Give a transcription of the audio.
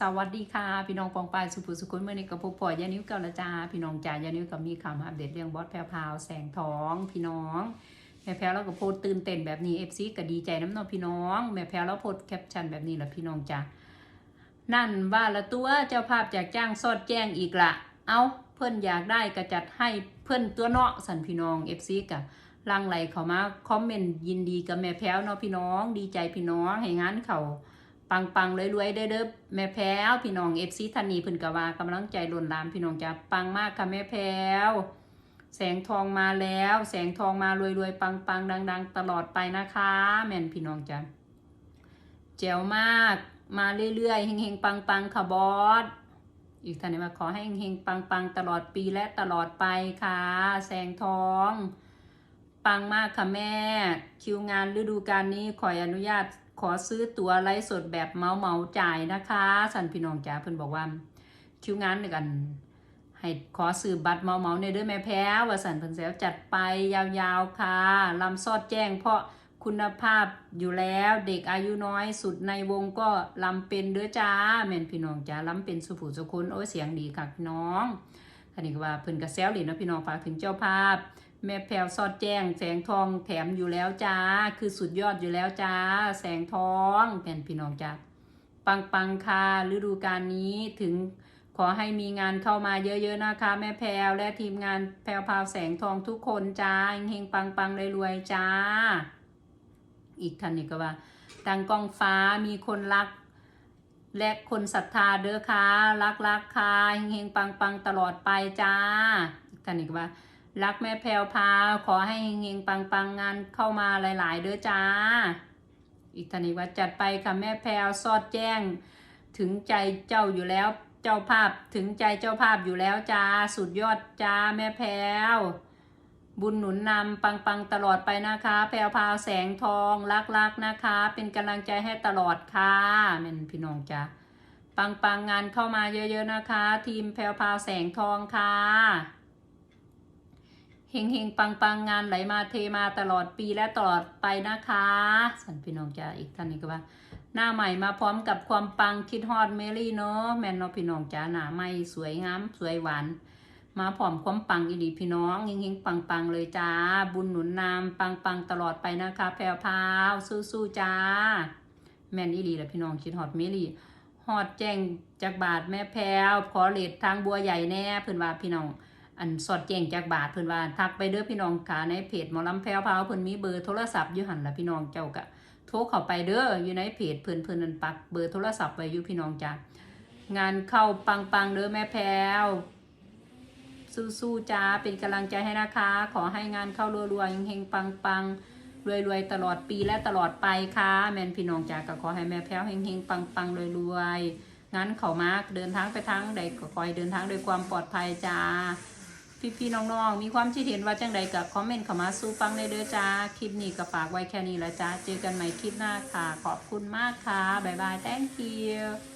สวัสดีค่ะ พี่น้องปองปายสุภุสุขุนเมื่อนี้กับพบปอยานิ้วเกาละจ้าพี่น้องจ่ายานิ้วกับมีข่าวมาอัปเดตเรื่องบอสแพรวพาวแสงทอง พี่น้องแม่แพรวแล้วก็โพสต์ตื่นเต้นแบบนี้เอฟซีก็ดีใจน้ำนองพี่น้องแม่แพรวแล้วโพสต์แคปชั่นแบบนี้แหละพี่น้องจ้านั่นว่าละตัวเจ้าภาพจากจ้างสอดแจ้งอีกละเอาเพื่อนอยากได้ก็จัดให้เพื่อนตัวเนาะสันพี่น้องเอฟซีกับลังไหลเข้ามาคอมเมนต์ยินดีกับแม่แพรวเนาะพี่น้อง ดีใจพี่น้องให้งานเขา ปังปังๆรวยๆเด้อเด้อแม่แพ้วพี่น้องเอฟซีทันนีเพิ่นกว่ากำลังใจล้นลามพี่น้องจะปังมากค่ะแม่แพ้วแสงทองมาแล้ว แสงทองมารวยๆปังปังๆดัง ๆ ตลอดไปนะคะ แม่นพี่น้องจ้ะแจ๋วมากมาเรื่อยๆเฮงๆปังๆค่ะบอสอีกท่านนี้มาขอให้เฮงๆปังๆตลอดปีและตลอดไปค่ะ แสงทองปังมากค่ะแม่ คิวงานฤดูกาลนี้ขออนุญาต ขอซื้อตั๋วไลฟ์สดแบบเมาเมาจ่ายนะคะสันพี่น้องจ๋าเพิ่นบอกว่าคิวงานหนึ่งกัน ให้ขอซื้อบัตรเมาเมาในเด้อแม่แพ้ว่าสันเพิ่นแซวจัดไปยาวๆค่ะลำซอดแจ้ง เพราะคุณภาพอยู่แล้วเด็กอายุน้อยสุดในวงก็ลำเป็นเด้อจ้าแม่นพี่น้องจ๋าลำเป็นสุผูสุคนโอ้เสียงดีค่ะพี่น้องท่านนี้ก็ว่าเพิ่นก็แซวเลยเนาะพี่น้องฝากถึงเจ้าภาพ แม่แพรวซอดแจ้ง แสงทองแถมอยู่แล้วจ้า คือสุดยอดอยู่แล้วจ้า แสงทองเป็นพี่น้องจ้าปังปังค่ะฤดูกาลนี้ถึงขอให้มีงานเข้ามาเยอะๆนะคะ แม่แพรวและทีมงานแพรวพาวแสงทองทุกคนจ้าเฮงปังปังรวยๆจ้า อีกท่านนี้ก็ว่าดังกองฟ้ามีคนรัก และคนศรัทธาเด้อค่ะรักรักๆค่ะเฮงๆปังปังตลอดไปจ้า อีกท่านนี้ก็ว่า รักแม่แพรวพาขอให้เฮงๆปังๆงานเข้ามาหลาย ๆ เด้อจ้า อีกท่านนี้ว่าจัดไปค่ะแม่แพรวซอดแจ้ง ถึงใจเจ้าอยู่แล้วเจ้าภาพถึงใจเจ้าภาพอยู่แล้วจ้า สุดยอดจ้าแม่แพรวบุญหนุนนำปังๆตลอดไปนะคะ แพรวพาวแสงทองรักๆนะคะ เป็นกำลังใจให้ตลอดค่ะแม่นพี่น้องจ้าปังๆงานเข้ามาเยอะๆนะคะ ทีมแพรวพาวแสงทองค่ะ เฮงเฮงปังปังงานไหลมาเทมาตลอดปีและตลอดไปนะคะสันพี่น้องจ้าอีกท่านนี้ก็ว่า หน้าใหม่มาพร้อมกับความปังคิดฮอดเมลี่เนาะแมนเนาะพี่น้องจ้าหน้าใหม่สวยงามสวยหวานมาพร้อมความปังอีดีพี่น้องเฮงเฮงปังปังเลยจ้า บุญหนุนนำปังปังตลอดไปนะคะแพรวพาวสู้ๆจ้า แมนอีดีแหละพี่น้องคิดฮอดเมลี่ฮอดแจ้งจากบาทแม่แพรวขอเลดทางบัวใหญ่แน่เพื่อนว่าพี่น้อง อันสอดแจ้งจากบาทเพิ่นว่าทักไปเด้อพี่น้องค่ะในเพจหมอลำแพรวพราวเพิ่นมีเบอร์โทรศัพท์อยู่หันละพี่น้องเจ้าก็โทรเข้าไปเด้ออยู่ในเพจเพิ่นเพิ่นนั่นปักเบอร์โทรศัพท์ไว้อยู่พี่น้องจ้ะงานเข้าปังๆเด้อแม่แพรวสู้ๆจ้าเป็นกำลังใจให้นะคะ ขอให้งานเข้ารัวๆเฮงๆปังๆรวยๆตลอดปีและตลอดไปค่ะ แม่นพี่น้องจ้าก็ขอให้แม่แพรวเฮงๆปังๆรวยๆงั้นเขามาเดินทางไปทางใดก็ขอให้เดินทางด้วยความปลอดภัยจ้า พี่ๆน้องๆ มีความคิดเห็นว่าจังใดกับคอมเมนต์เข้ามาสู้ฟังในเด้อจ้า คลิปนี้ก็ฝากไว้แค่นี้ละจ้า เจอกันใหม่คลิปหน้าค่ะ ขอบคุณมากค่ะ บ๊ายบาย thank you